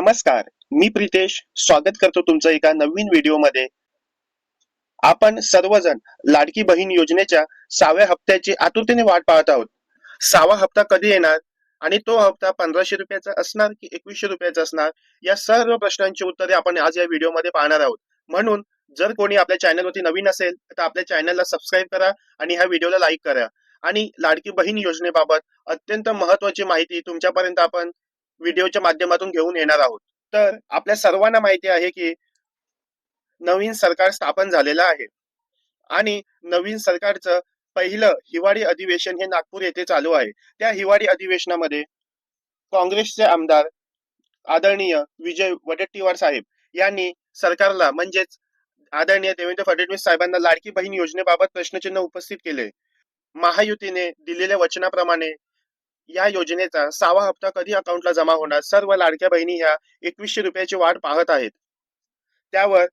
नमस्कार मी प्रितेश. स्वागत करतो तुमचं एका नवीन व्हिडिओमध्ये. आपण सर्वजण लाडकी बहीण योजनेच्या सहाव्या हप्त्याची आतुरतेने वाट पाहत आहोत. सहावा हप्ता कधी येणार आणि तो हप्ता पंधराशे रुपयाचा असणार की एकवीसशे रुपयाचा असणार? या सर्व प्रश्नांची उत्तरे आपण आज या व्हिडिओमध्ये पाहणार आहोत. म्हणून जर कोणी आपल्या चॅनलवरती नवीन असेल तर आपल्या चॅनलला सबस्क्राईब करा आणि ह्या व्हिडिओला लाईक करा. आणि लाडकी बहीण योजनेबाबत अत्यंत महत्वाची माहिती तुमच्यापर्यंत आपण व्हिडिओच्या माध्यमातून घेऊन येणार आहोत. तर आपल्या सर्वांना माहिती आहे की नवीन सरकार स्थापन झालेलं आहे. आणि नवीन सरकारचं पहिलं हिवाळी अधिवेशन हे नागपूर येथे चालू आहे. त्या हिवाळी अधिवेशनामध्ये काँग्रेसचे आमदार आदरणीय विजय वडेट्टीवार साहेब यांनी सरकारला म्हणजेच आदरणीय देवेंद्र फडणवीस साहेबांना लाडकी बहीण योजनेबाबत प्रश्नचिन्ह उपस्थित केले. महायुतीने दिलेल्या वचनाप्रमाणे या योजनेचा सहावा हप्ता कधी अकाउंटला जमा होणार? सर्व लाडक्या बहिणी ह्या एकवीसशे रुपयाची वाट पाहत आहेत. त्यावर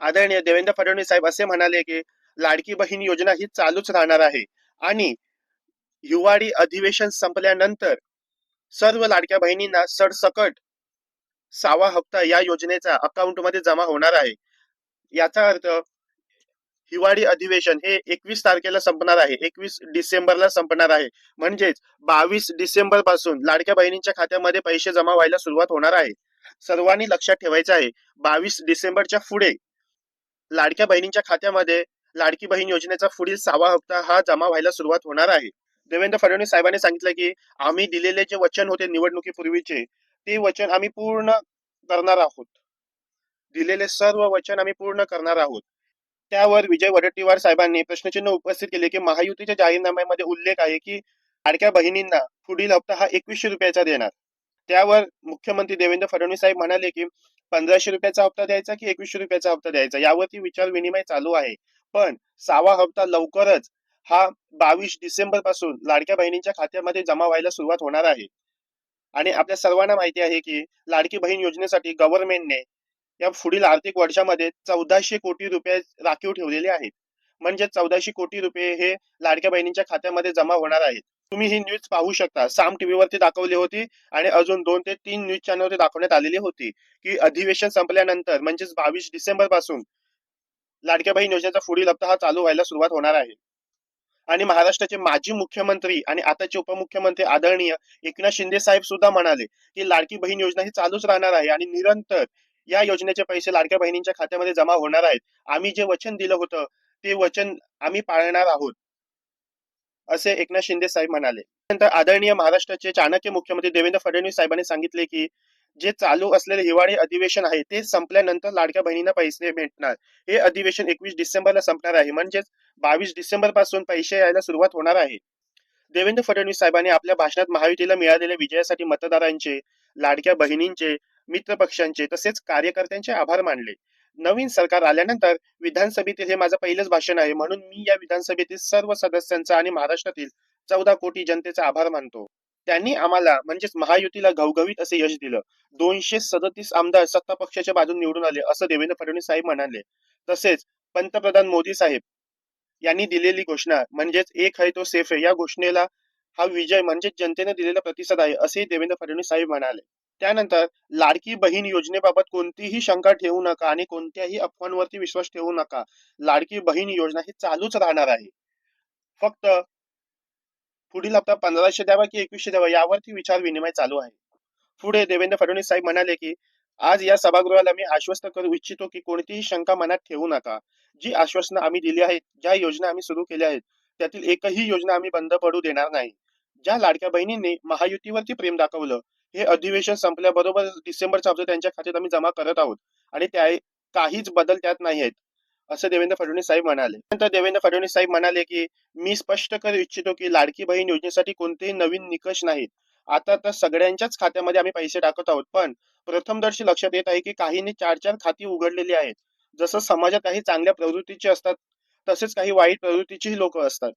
आदरणीय देवेंद्र फडणवीस साहेब असे म्हणाले की लाडकी बहीण योजना ही चालूच राहणार आहे. आणि हिवाळी अधिवेशन संपल्यानंतर सर्व लाडक्या बहिणींना सरसकट सहावा हप्ता या योजनेचा अकाउंटमध्ये जमा होणार आहे. याचा अर्थ हिवाळी अधिवेशन हे एकवीस तारखेला संपणार आहे. एकवीस डिसेंबरला संपणार आहे. म्हणजेच बावीस डिसेंबरपासून लाडक्या बहिणींच्या खात्यामध्ये पैसे जमा व्हायला सुरुवात होणार आहे. सर्वांनी लक्षात ठेवायचं आहे बावीस डिसेंबरच्या पुढे लाडक्या बहिणींच्या खात्यामध्ये लाडकी बहीण योजनेचा पुढील सहावा हप्ता हा जमा व्हायला सुरुवात होणार आहे. देवेंद्र फडणवीस साहेबांनी सांगितलं की आम्ही दिलेले जे वचन होते निवडणुकीपूर्वीचे ते वचन आम्ही पूर्ण करणार आहोत. दिलेले सर्व वचन आम्ही पूर्ण करणार आहोत. त्यावर विजय वडेट्टीवार साहेबांनी प्रश्नचिन्ह उपस्थित केले की महायुतीच्या जाहीरनाम्यामध्ये उल्लेख आहे की लाडक्या बहिणींना पुढील हप्ता हा एकवीसशे रुपयाचा देणार. त्यावर मुख्यमंत्री देवेंद्र फडणवीस साहेब म्हणाले की पंधराशे रुपयाचा हप्ता द्यायचा की एकवीसशे रुपयाचा हप्ता द्यायचा यावरती विचार विनिमय चालू आहे. पण सहावा हप्ता लवकरच हा बावीस डिसेंबरपासून लाडक्या बहिणींच्या खात्यामध्ये जमा व्हायला सुरुवात होणार आहे. आणि आपल्या सर्वांना माहिती आहे की लाडकी बहीण योजनेसाठी गव्हर्नमेंटने या पुढील आर्थिक वर्षामध्ये चौदाशे कोटी रुपये राखीव ठेवलेले आहेत. म्हणजे चौदाशे कोटी रुपये हे लाडक्या बहिणींच्या खात्यामध्ये जमा होणार आहेत. तुम्ही ही न्यूज पाहू शकता. साम टीव्हीवरती दाखवली होती आणि अजून दोन ते तीन न्यूज चॅनलवरती दाखवण्यात आलेली होती की अधिवेशन संपल्यानंतर म्हणजेच बावीस डिसेंबरपासून लाडक्या बहीण योजनेचा पुढील हप्ता हा चालू व्हायला सुरुवात होणार आहे. आणि महाराष्ट्राचे माजी मुख्यमंत्री आणि आताचे उपमुख्यमंत्री आदरणीय एकनाथ शिंदे साहेब सुद्धा म्हणाले की लाडकी बहीण योजना ही चालूच राहणार आहे आणि निरंतर या योजनेचे पैसे लाडक्या बहिणींच्या खात्यामध्ये जमा होणार आहेत. आम्ही जे वचन दिलं होतं ते वचन आम्ही पाळणार आहोत असे एकनाथ शिंदे साहेब म्हणाले. नंतर आदरणीय महाराष्ट्राचे चाणक्य मुख्यमंत्री देवेंद्र फडणवीस साहेबांनी सांगितले की जे चालू असलेले हिवाळी अधिवेशन आहे ते संपल्यानंतर लाडक्या बहिणींना पैसे भेटणार. हे अधिवेशन एकवीस डिसेंबरला संपणार आहे म्हणजेच बावीस डिसेंबरपासून पैसे यायला सुरुवात होणार आहे. देवेंद्र फडणवीस साहेबांनी आपल्या भाषणात महायुतीला मिळालेल्या विजयासाठी मतदारांचे लाडक्या बहिणींचे मित्र पक्षांचे तसेच कार्यकर्त्यांचे आभार मानले. नवीन सरकार आल्यानंतर विधानसभेतील हे माझं पहिलंच भाषण आहे म्हणून मी या विधानसभेतील सर्व सदस्यांचा आणि महाराष्ट्रातील चौदा कोटी जनतेचा आभार मानतो. त्यांनी आम्हाला म्हणजेच महायुतीला घवघवीत असे यश दिलं. दोनशे सदतीस आमदार सत्ता पक्षाच्या बाजून निवडून आले असं देवेंद्र फडणवीस साहेब म्हणाले. तसेच पंतप्रधान मोदी साहेब यांनी दिलेली घोषणा म्हणजेच एक है तो सेफ आहे या घोषणेला हा विजय म्हणजेच जनतेने दिलेला प्रतिसाद आहे असे देवेंद्र फडणवीस साहेब म्हणाले. त्यानंतर लाडकी बहीण योजनेबाबत कोणतीही शंका ठेवू नका आणि कोणत्याही अफवांवरती विश्वास ठेवू नका. लाडकी बहीण योजना ही चालूच राहणार आहे. फक्त पुढील हप्ता पंधराशे द्यावा की एकवीसशे द्यावा यावरती विचार विनिमय चालू आहे. पुढे देवेंद्र फडणवीस साहेब म्हणाले की आज या सभागृहाला मी आश्वस्त करू इच्छितो की कोणतीही शंका मनात ठेवू नका. जी आश्वासनं आम्ही दिली आहेत ज्या योजना आम्ही सुरू केल्या आहेत त्यातील एकही योजना आम्ही बंद पडू देणार नाही. ज्या लाडक्या बहिणींनी महायुतीवरती प्रेम दाखवलं हे अधिवेशन संपल्याबरोबर डिसेंबरचा हप्ता त्यांच्या खात्यात आम्ही जमा करत आहोत. आणि त्या काहीच बदल त्यात नाही आहेत असं देवेंद्र फडणवीस साहेब म्हणाले. नंतर देवेंद्र फडणवीस साहेब म्हणाले की मी स्पष्ट करू इच्छितो की लाडकी बहीण योजनेसाठी कोणतेही नवीन निकष नाहीत. आता तर सगळ्यांच्याच खात्यामध्ये आम्ही पैसे टाकत आहोत. पण प्रथमदर्शी लक्षात येत आहे की काहींनी चार चार खाती उघडलेली आहेत. जसं समाजात काही चांगल्या प्रवृत्तीचे असतात तसेच काही वाईट प्रवृत्तीचीही लोक असतात.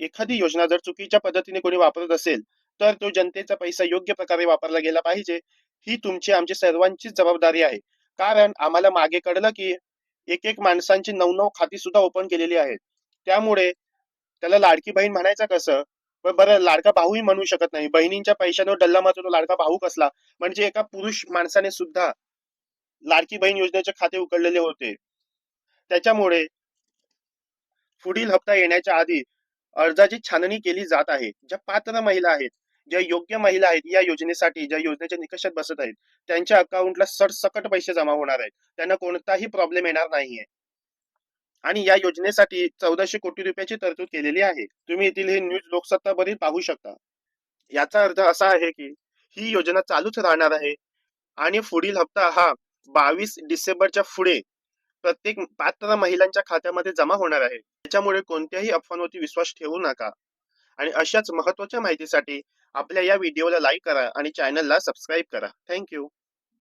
एखादी योजना जर चुकीच्या पद्धतीने कोणी वापरत असेल तर तो जनतेचा पैसा योग्य प्रकारे वापरला गेला पाहिजे ही तुमची आमची सर्वांचीच जबाबदारी आहे. कारण आम्हाला मागे कळलं की एक एक माणसांची नऊ नऊ खाती सुद्धा ओपन केलेली आहेत. त्यामुळे त्याला लाडकी बहीण म्हणायचं कसं? पण बरं लाडका भाऊही म्हणू शकत नाही. बहिणींच्या पैशांवर डल्ला मारतो तो लाडका भाऊ कसला? म्हणजे एका पुरुष माणसाने सुद्धा लाडकी बहीण योजनेचे खाते उघडलेले होते. त्याच्यामुळे पुढील हप्ता येण्याच्या आधी अर्जाची छाननी केली जात आहे. ज्या पात्र महिला आहेत ज्या योग्य महिला आहेत या योजनेसाठी ज्या योजनेच्या निकषात बसत आहेत त्यांच्या अकाउंटला सरसकट पैसे जमा होणार आहेत. त्यांना कोणताही प्रॉब्लेम येणार नाहीये. आणि या योजनेसाठी चौदाशे कोटी रुपयाची तरतूद केलेली आहे. तुम्ही येथील हे न्यूज लोकसत्तावरील पाहू शकता. याचा अर्थ असा आहे की ही योजना चालूच राहणार आहे. आणि पुढील हप्ता हा बावीस डिसेंबरच्या पुढे प्रत्येक पात्र महिलांच्या खात्यामध्ये जमा होणार आहे. त्याच्यामुळे कोणत्याही अफवांवरती विश्वास ठेवू नका. आणि अशाच महत्त्वाच्या माहितीसाठी आपल्या या व्हिडिओला लाईक करा आणि चॅनलला सबस्क्राईब करा. थँक्यू.